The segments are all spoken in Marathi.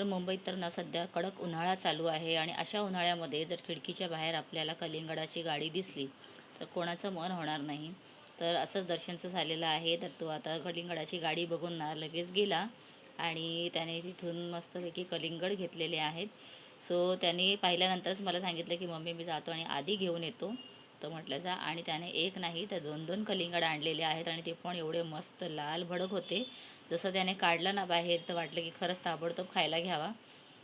तर मुंबईत तर ना सध्या कडक उन्हाळा चालू आहे आणि अशा उन्हाळ्यामध्ये जर खिडकीच्या बाहेर आपल्याला कलिंगडाची गाडी दिसली तर कोणाचं मन होणार नाही. तर असंच दर्शनचं झालेलं आहे. तर तो आता कलिंगडाची गाडी बघून ना लगेच गेला आणि त्याने तिथून मस्तपैकी कलिंगड घेतलेले आहेत. सो त्याने पाहिल्यानंतरच मला सांगितलं की मम्मी मी जातो आणि आधी घेऊन येतो. तर म्हटलं जा. आणि त्याने एक नाही तर दोन दोन कलिंगड आणलेले आहेत आणि ते पण एवढे मस्त लाल भडक होते. जसं त्याने काढलं ना बाहेर तर वाटलं की खरंच ताबडतोब खायला घ्यावा.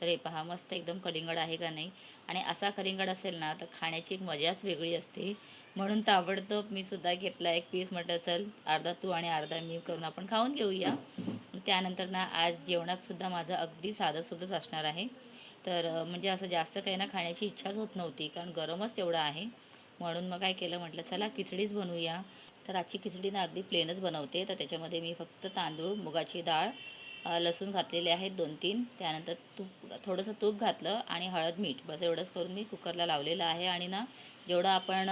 तर हे पहा मस्त एकदम कलिंगड आहे का नाही? आणि असा कलिंगड असेल ना तर खाण्याची एक मजाच वेगळी असते. म्हणून ताबडतोब मी सुद्धा घेतला एक पीस म्हटलं चल अर्धा तू आणि अर्धा मी करून आपण खाऊन घेऊया. त्यानंतर ना आज जेवणात सुद्धा माझं अगदी साधंसुद्धाच असणार आहे. तर म्हणजे असं जास्त काही ना खाण्याची इच्छाच होत नव्हती कारण गरमच तेवढं आहे. म्हणून मग काय केलं? म्हटलं चला खिचडीच बनवूया. तर आजची खिचडी ना अगदी प्लेनच बनवते. तर त्याच्यामध्ये मी फक्त तांदूळ मुगाची डाळ लसूण घातलेले आहेत दोन तीन त्यानंतर तूप थोडंसं तूप घातलं आणि हळद मीठ. बस एवढंच करून मी कुकरला लावलेलं आहे आणि ना जेवढं आपण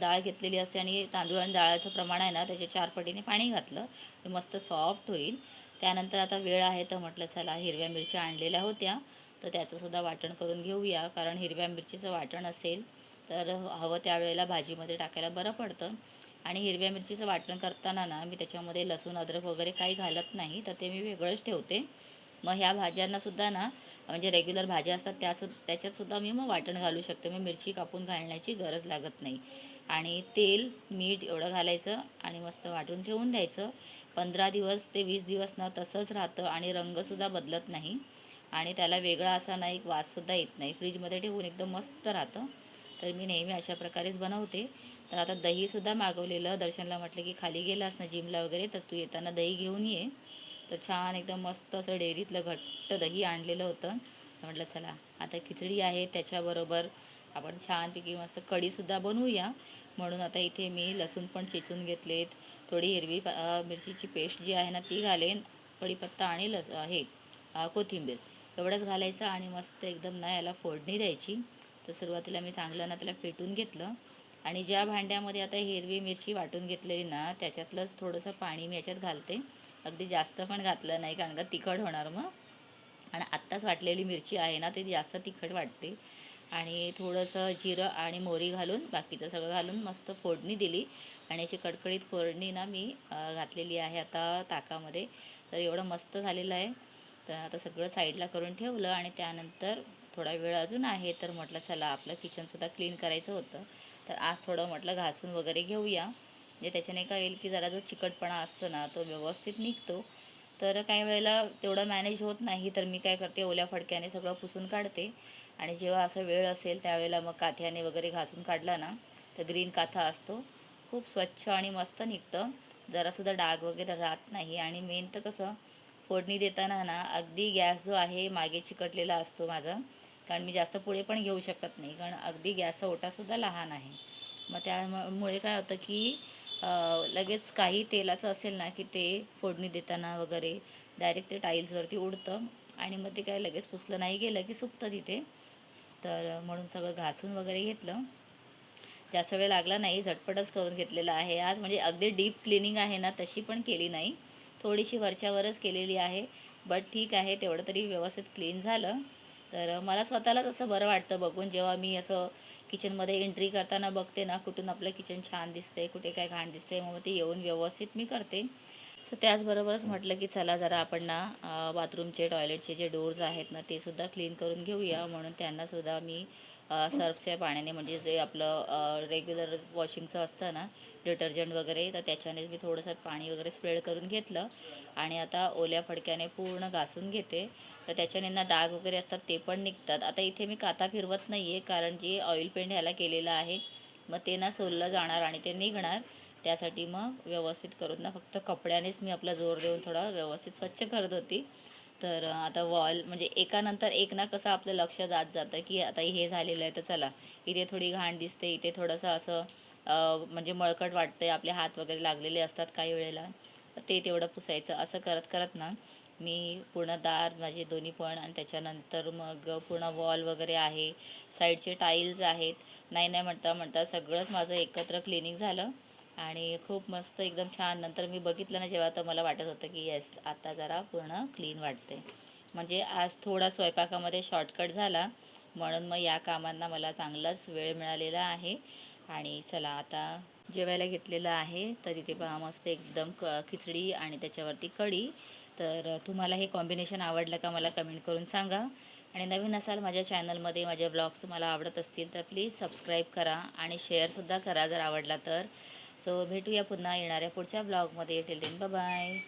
डाळ घेतलेली असते आणि तांदूळ आणि डाळाचं प्रमाण आहे ना त्याच्या चार पटीने पाणी घातलं. ते मस्त सॉफ्ट होईल. त्यानंतर आता वेळ आहे तर म्हटलं चला हिरव्या मिरच्या आणलेल्या होत्या. तर त्याचंसुद्धा वाटण करून घेऊया. कारण हिरव्या मिरचीचं वाटण असेल तर हवं त्यावेळेला भाजीमध्ये टाकायला बरं पडतं. आणि हिरव्या मिरचीचं वाटण करताना ना मी त्याच्यामध्ये लसूण अद्रक वगैरे काही घालत नाही तर ते मी वेगळंच ठेवते. मग ह्या भाज्यांनासुद्धा ना म्हणजे रेग्युलर भाज्या असतात त्यासुद्धा त्याच्यातसुद्धा मी मग वाटण घालू शकते. मग मिरची कापून घालण्याची गरज लागत नाही. आणि तेल मीठ एवढं घालायचं आणि मस्त वाटून ठेवून द्यायचं. पंधरा दिवस ते वीस दिवस ना तसंच राहतं आणि रंगसुद्धा बदलत नाही. आणि त्याला वेगळा असा ना एक वाससुद्धा येत नाही. फ्रीजमध्ये ठेवून एकदम मस्त राहतं. तर मी नेहमी अशा प्रकारेच बनवते. तर आता दहीसुद्धा मागवलेलं. दर्शनला म्हटलं की खाली गेलास ना जिमला वगैरे तर तू येताना दही घेऊन ये. तर छान एकदम मस्त असं डेअरीतलं घट्ट दही आणलेलं होतं. म्हटलं चला आता खिचडी आहे त्याच्याबरोबर आपण छानपैकी मस्त कढीसुद्धा बनवूया. म्हणून आता इथे मी लसूण पण चेचून घेतलेत. थोडी हिरवी मिरचीची पेस्ट जी आहे ना ती घालेन. कढीपत्ता आणि लस हे कोथिंबीर. एवढंच घालायचं आणि मस्त एकदम ना याला फोडणी द्यायची. तर सुरुवातीला मी चांगलं ना त्याला फेटून घेतलं. आणि ज्या भांड्यामध्ये आता हिरवी मिरची वाटून घेतलेली ना त्याच्यातलंच थोडंसं पाणी मी याच्यात घालते. अगदी जास्त पण घातलं नाही कारण का तिखट होणार मग. आणि आत्ताच वाटलेली मिरची आहे ना ती जास्त तिखट वाटते. आणि थोडंसं जिरं आणि मोहरी घालून बाकीचं सगळं घालून मस्त फोडणी दिली. आणि अशी कडकडीत फोडणी ना मी घातलेली आहे आता ताकामध्ये. तर एवढं मस्त झालेलं आहे. तर आता सगळं साईडला करून ठेवलं आणि त्यानंतर थोडा वेळ अजून आहे तर म्हटलं चला आपलं किचनसुद्धा क्लीन करायचं होतं. तर आज थोडं म्हटलं घासून वगैरे घेऊया. म्हणजे त्याच्याने काय होईल की जरा जो चिकटपणा असतो ना तो व्यवस्थित निघतो. तर काही वेळेला तेवढं मॅनेज होत नाही तर मी काय करते ओल्या फडक्याने सगळं पुसून काढते. आणि जेव्हा असं वेळ असेल त्यावेळेला मग काथ्याने वगैरे घासून काढला ना तर ग्रीन काथा असतो. खूप स्वच्छ आणि मस्त निघतं. जरासुद्धा डाग वगैरे राहत नाही. आणि मेन तर कसं फोडणी देताना ना अगदी गॅस जो आहे मागे चिकटलेला असतो माझा. कारण मी जास्त पुढे पण घेऊ शकत नाही. कारण अगदी गॅसचा ओटासुद्धा लहान आहे. मग त्यामुळे काय होतं की लगेच काही तेलाचं असेल ना की ते फोडणी देताना वगैरे डायरेक्ट ते टाईल्सवरती उडतं. आणि मग ते काय लगेच पुसलं नाही गेलं की सुकतं तिथे. तर म्हणून सगळं घासून वगैरे घेतलं. जास्त वेळ लागला नाही झटपटच करून घेतलेलं आहे. आज म्हणजे अगदी डीप क्लिनिंग आहे ना तशी पण केली नाही. थोडीशी वरच्यावरच केलेली आहे. बट ठीक आहे तेवढं तरी व्यवस्थित क्लीन झालं. तर मला स्वतःलाच असं बरं वाटतं बघून जेव्हा मी असं किचनमध्ये एंट्री करताना बघते ना कुठून आपलं किचन छान दिसते कुठे काय घाण दिसते मग ते येऊन व्यवस्थित मी करते. सो त्याचबरोबरच म्हटलं की चला जरा आपण ना बाथरूमचे टॉयलेटचे जे डोर्स आहेत ना ते सुद्धा क्लीन करून घेऊया. म्हणून त्यांनासुद्धा मी सर्फच्या पाण्याने म्हणजे जे आपलं रेग्युलर वॉशिंगचं असतं ना डिटर्जंट वगैरे तर त्याच्यानेच मी थोडंसं पाणी वगैरे स्प्रेड करून घेतलं. आणि आता ओल्या फडक्याने पूर्ण घासून घेते. तर त्याच्याने ना डाग वगैरे असतात ते पण निघतात. आता इथे मी काथा फिरवत नाही आहे कारण जे ऑइल पेंट ह्याला केलेलं आहे मग ते ना सोललं जाणार आणि ते निघणार. त्यासाठी मग व्यवस्थित करून ना फक्त कपड्यानेच मी आपला जोर देऊन थोडा व्यवस्थित स्वच्छ करत होती. तर आता वॉल म्हणजे एकानंतर एक ना कसं आपलं लक्ष जात जातं की आता हे झालेलं आहे तर चला इथे थोडी घाण दिसते इथे थोडंसं असं म्हणजे मळकट वाटतंय आपले हात वगैरे लागलेले असतात काही वेळेला ते तेवढं पुसायचं असं करत करत ना मी पूर्ण दार माझे दोन्ही पण आणि त्याच्यानंतर मग पूर्ण वॉल वगैरे आहे साईडचे टाईल्स आहेत नाही नाही म्हणता म्हणता सगळंच माझं एकत्र क्लिनिंग झालं. आणि खूप मस्त एकदम छान. नंतर मी बघितलं ना जेव्हा तर मला वाटत होतं की येस आता जरा पूर्ण क्लीन वाटते म्हणजे आज थोडा स्वयंपाकामध्ये शॉर्टकट झाला. म्हणून मग या कामांना मला चांगलाच वेळ मिळालेला आहे. आणि चला आता जेवायला घेतलेलं आहे. तर इथे पहा मस्त एकदम क खिचडी आणि त्याच्यावरती कढी. तर तुम्हाला हे कॉम्बिनेशन आवडलं का मला कमेंट करून सांगा. आणि नवीन असाल माझ्या चॅनलमध्ये माझे ब्लॉग्स तुम्हाला आवडत असतील तर प्लीज सबस्क्राईब करा आणि शेअरसुद्धा करा जर आवडला तर. सो भेटूया पुन्हा येणाऱ्या पुढच्या ब्लॉगमध्ये. टिल दिन बाय